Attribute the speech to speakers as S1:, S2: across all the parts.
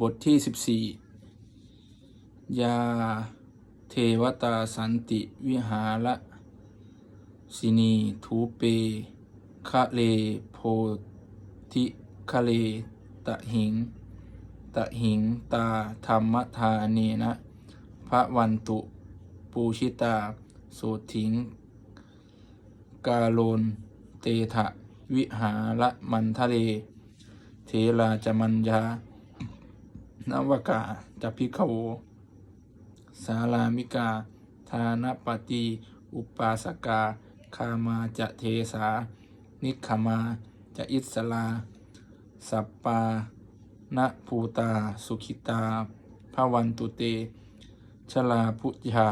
S1: บทที่สิบสี่ยาเทวตาสันติวิหารสินีทูเปคะเลโพธิคะเลตะหิง ตะหิงตาธรรมทาเนนะพระวันตุปูชิตาโสถิง กาโลนเตถะวิหารมันทะเล เทราจมัญญา นวกาจัพิขโวสาลามิกา ทานปฏิ อุปาสกา คามาจะเทสา นิขมาจะอิสลา สัปปาณภูตา สุขิตาภวันตุเต ชลาพุทธา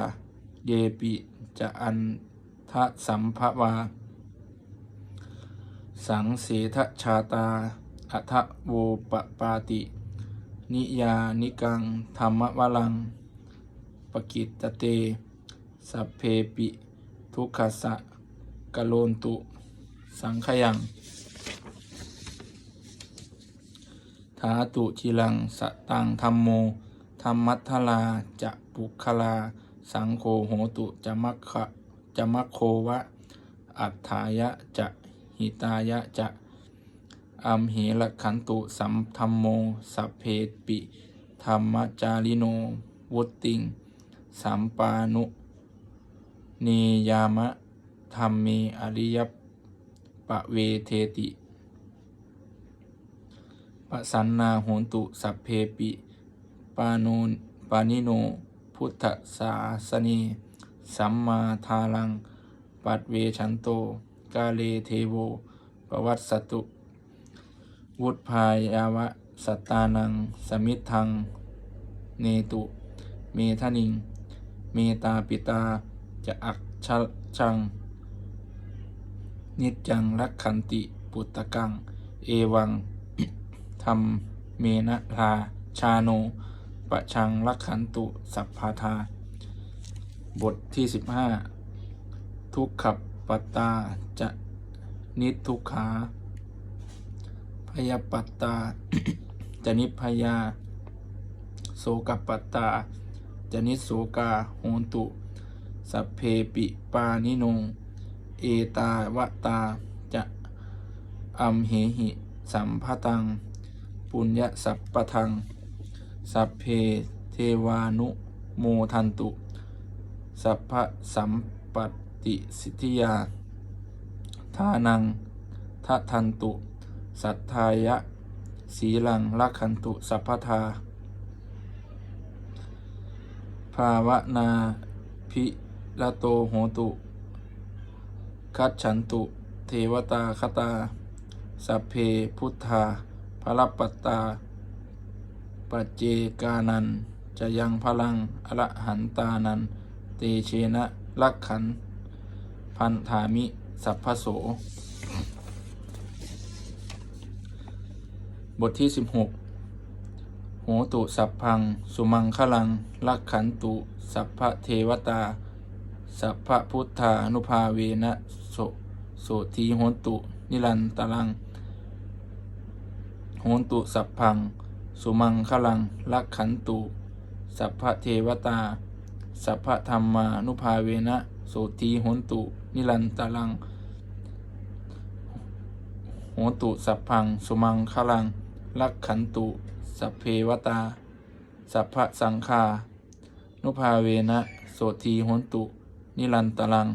S1: เยปิจะอันทะสัมภวา สังเสทชาตาอัทะโวปปาติ นิยานิกัง ธรรมวลัง ปกิตเต สัพเพปิ ทุกขสะกะโลนตุ สังขยังทาตุชิลังสตังธรรมโม ธรรมัทลาจะปุคลา สังโฆโหตุจะมัคคะจะมัคโควะ อัฏฐายะจะหิตายะจะ อัมเหละขันตุสัมธรรมโมสัพเพปิธรรมจาริโนวุติง สัมปานุนียามะธรรมเมอริยปะเวเทติปะสันนาโหนตุสัพเพปิปาโนปานิโน พุทธสาสนีสัมมาทาลัง ปัดเวชันโต กาเลเทโว ประวัติสตุ วุฒพายาวะสัตตานัง สมิทธัง เนตุ เมทนิง เมตาปิตา จะอักชชัง นิจจังรักขันติปุตตะกัง เอวังธรรมเมนะลาชาโนปะชังรักขันตุ สัพพาทา บทที่สิบห้าทุกขับปตาจะนิทุกขา ยาปัตตา จนิพพยา โสกปัตตา จนิโสกาโหนตุ สัพเพปิปานิโนเอตาวตา จะอัมเหหิ สัมภตัง ปุญญสัพปทัง สัพเพเทวานุโมทันตุ สัพพะสัมปติสิทธิยาทานังทะทันตุ สัทธายะ สีลังลักขันตุ สัพพทา ภาวนาพิละโตโหตุ คัจฉันตุ เทวตาคตา สัพเพพุทธาพระปัตตา ปัจเจกานัน จะยังพลังอรหันตานัน เตเชนะลักขัน พันธามิ สัพพโส บทที่ 16 โหตุสัพพัง สุมังคลัง ลักขันตุ สัพพะเทวตา สัพพะพุทธานุภาเวนะโสโสทีโหตุ นิรันตลัง โหตุสัพพัง สุมังคลัง ลักขันตุ สัพพะเทวตา สัพพะธรรมานุภาเวนะโสทีโหตุ นิรันตลัง โหตุสัพพัง สุมังคลัง ลักขันตุ สัพเพวตา สัพพะสังฆานุภาเวนะ โสทีหนตุ นิรันตลัง